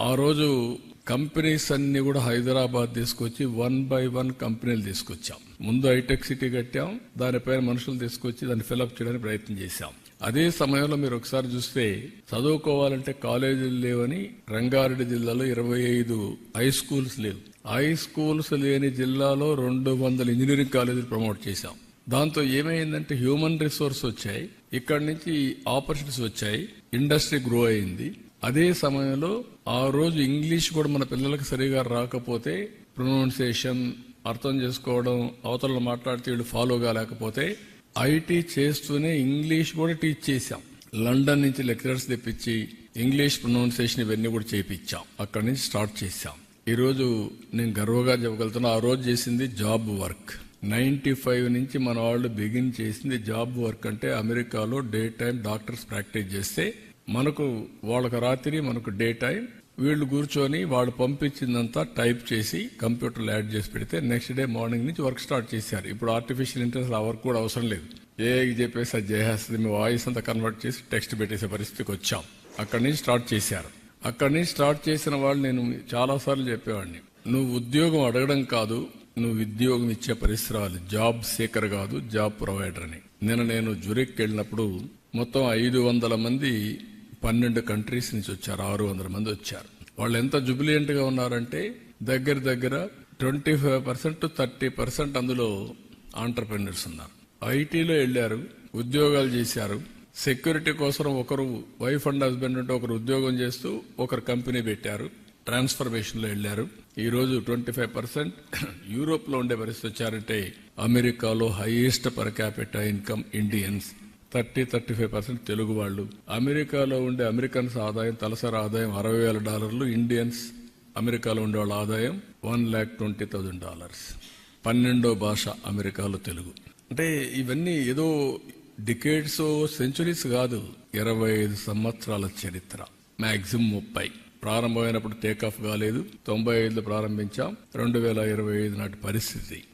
ఆ రోజు కంపెనీస్ అన్ని కూడా హైదరాబాద్ తీసుకొచ్చి వన్ బై వన్ కంపెనీలు తీసుకొచ్చాం. ముందు హైటెక్ సిటీ కట్టాం దానిపైన మనుషులు తీసుకొచ్చి దాన్ని ఫిలప్ చేయడానికి ప్రయత్నం చేశాం. అదే సమయంలో మీరు ఒకసారి చూస్తే చదువుకోవాలంటే కాలేజీలు లేవని రంగారెడ్డి జిల్లాలో ఇరవై ఐదు హై స్కూల్స్ లేవు. హై స్కూల్స్ లేని జిల్లాలో రెండు వందల ఇంజనీరింగ్ కాలేజీలు ప్రమోట్ చేశాం. దాంతో ఏమైందంటే హ్యూమన్ రిసోర్స్ వచ్చాయి. ఇక్కడి నుంచి ఆపర్చునిటీస్ వచ్చాయి. ఇండస్ట్రీ గ్రో అయింది. అదే సమయంలో ఆ రోజు ఇంగ్లీష్ కూడా మన పిల్లలకు సరిగా రాకపోతే ప్రొనౌన్సియేషన్ అర్థం చేసుకోవడం అవతలను మాట్లాడితే వీళ్ళు ఫాలో కాలేకపోతే ఐటీ చేస్తూనే ఇంగ్లీష్ కూడా టీచ్ చేశాం. లండన్ నుంచి లెక్చరర్స్ తెప్పించి ఇంగ్లీష్ ప్రొనౌన్సియేషన్ ఇవన్నీ కూడా చేయించాం అక్కడి నుంచి స్టార్ట్ చేశాం. ఈరోజు నేను గర్వంగా చెప్పగలుగుతున్నా ఆ రోజు చేసింది జాబ్ వర్క్. నైన్టీ ఫైవ్ నుంచి మన వాళ్ళు బిగిన్ చేసింది జాబ్ వర్క్ అంటే అమెరికాలో డే టైం డాక్టర్స్ ప్రాక్టీస్ చేస్తే మనకు వాళ్ళకు రాత్రి మనకు డే టైం. వీళ్ళు కూర్చొని వాళ్ళు పంపించిందంతా టైప్ చేసి కంప్యూటర్లో యాడ్ చేసి పెడితే నెక్స్ట్ డే మార్నింగ్ నుంచి వర్క్ స్టార్ట్ చేశారు. ఇప్పుడు ఆర్టిఫిషియల్ ఇంటెలిజెన్స్ ఆ వర్క్ కూడా అవసరం లేదు. ఏ చెప్పేసి అది చేసేస్తుంది మీ వాయిస్ అంతా కన్వర్ట్ చేసి టెక్స్ట్ పెట్టేసే పరిస్థితికి వచ్చాం. అక్కడి నుంచి స్టార్ట్ చేశారు. అక్కడి నుంచి స్టార్ట్ చేసిన వాళ్ళు నేను చాలాసార్లు చెప్పేవాడిని. నువ్వు ఉద్యోగం అడగడం కాదు నువ్వు ఉద్యోగం ఇచ్చే పరిసరాలు జాబ్ సీకర్ కాదు జాబ్ ప్రొవైడర్ అని. నిన్న నేను జురిక్ వెళ్ళినప్పుడు మొత్తం ఐదు వందల మంది పన్నెండు కంట్రీస్ నుంచి వచ్చారు ఆరు వందల మంది వచ్చారు. వాళ్ళు ఎంత జుబిలియంట్గా ఉన్నారంటే దగ్గర దగ్గర twenty five percent thirty percent అందులో ఆంటర్ప్రెన్యూర్స్ ఉన్నారు. ఐటీలో వెళ్ళారు ఉద్యోగాలు చేశారు. సెక్యూరిటీ కోసం ఒకరు వైఫ్ అండ్ హస్బెండ్ ఉంటే ఒకరు ఉద్యోగం చేస్తూ ఒకరు కంపెనీ పెట్టారు ట్రాన్స్ఫర్మేషన్లో వెళ్ళారు. ఈరోజు ట్వంటీ ఫైవ్ పర్సెంట్ యూరోప్లో ఉండే పరిస్థితి వచ్చారంటే అమెరికాలో highest per capital income Indians thirty thirty five percent Telugu వాళ్ళు. అమెరికాలో ఉండే అమెరికన్స్ ఆదాయం తలసరి ఆదాయం అరవై వేల డాలర్లు. ఇండియన్స్ అమెరికాలో ఉండే వాళ్ళ ఆదాయం one lakh twenty thousand dollars. పన్నెండో భాష అమెరికాలో తెలుగు. అంటే ఇవన్నీ ఏదో డికేడ్స్ సెంచురీస్ కాదు. ఇరవై ఐదు సంవత్సరాల చరిత్ర. మ్యాక్సిమం ముప్పై. ప్రారంభమైనప్పుడు టేక్ ఆఫ్ కాలేదు. తొంభై ఐదులో ప్రారంభించాం. రెండు వేల ఇరవై ఐదు నాటి పరిస్థితి.